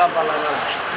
lambaları almışlar.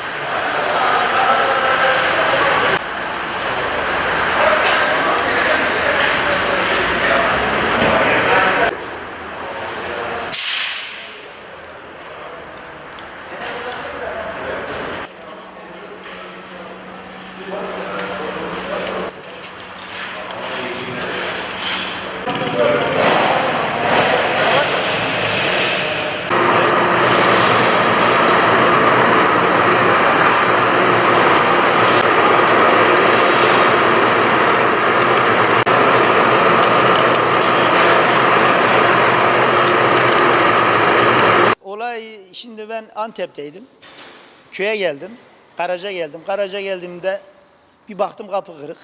Antep'teydim. Köye geldim. Karaca geldim. Karaca geldiğimde bir baktım kapı kırık.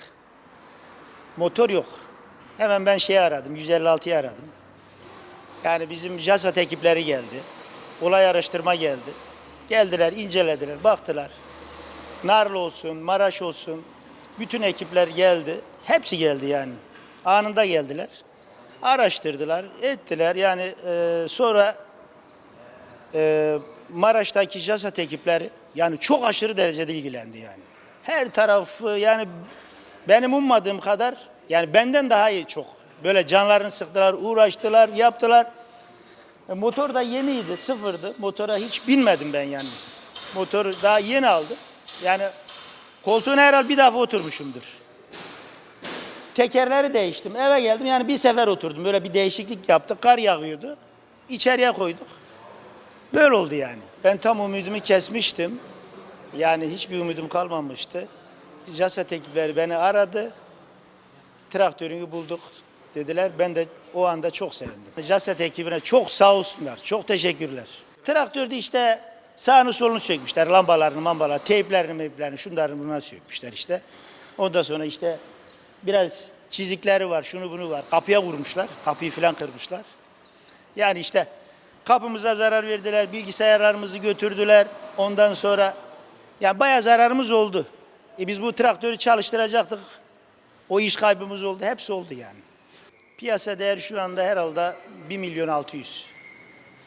Motor yok. Hemen ben şeyi aradım. 156'yı aradım. Yani bizim JASAT ekipleri geldi. Olay araştırma geldi. Geldiler, incelediler, baktılar. Narlı olsun, Maraş olsun. Bütün ekipler geldi. Hepsi geldi yani. Anında geldiler. Araştırdılar, ettiler. Yani e, sonra e, Maraş'taki JASAT ekipleri yani çok aşırı derecede ilgilendi yani. Her tarafı yani benim ummadığım kadar yani benden daha iyi çok. Böyle canlarını sıktılar, uğraştılar, yaptılar. E, motor da yeniydi, sıfırdı. Motora hiç binmedim ben yani. Motoru daha yeni aldım. Yani koltuğuna herhalde bir defa oturmuşumdur. Tekerleri değiştim. Eve geldim yani bir sefer oturdum. Böyle bir değişiklik yaptık. Kar yağıyordu. İçeriye koyduk. Böyle oldu yani. Ben tam umudumu kesmiştim. Yani hiçbir umudum kalmamıştı. JASAT ekipleri beni aradı. Traktörünü bulduk dediler. Ben de o anda çok sevindim. JASAT ekibine çok sağ olsunlar. Çok teşekkürler. Traktörde işte sağını solunu sökmüşler. Lambalarını, mambalar, teyplerini, meyplerini, şunlarını bunları sökmüşler işte. Ondan sonra işte biraz çizikleri var, şunu bunu var. Kapıya vurmuşlar. Kapıyı falan kırmışlar. Yani işte kapımıza zarar verdiler, bilgisayarlarımızı götürdüler. Ondan sonra yani bayağı zararımız oldu. E biz bu traktörü çalıştıracaktık. O iş kaybımız oldu. Hepsi oldu yani. Piyasa değeri şu anda herhalde 1 milyon 600.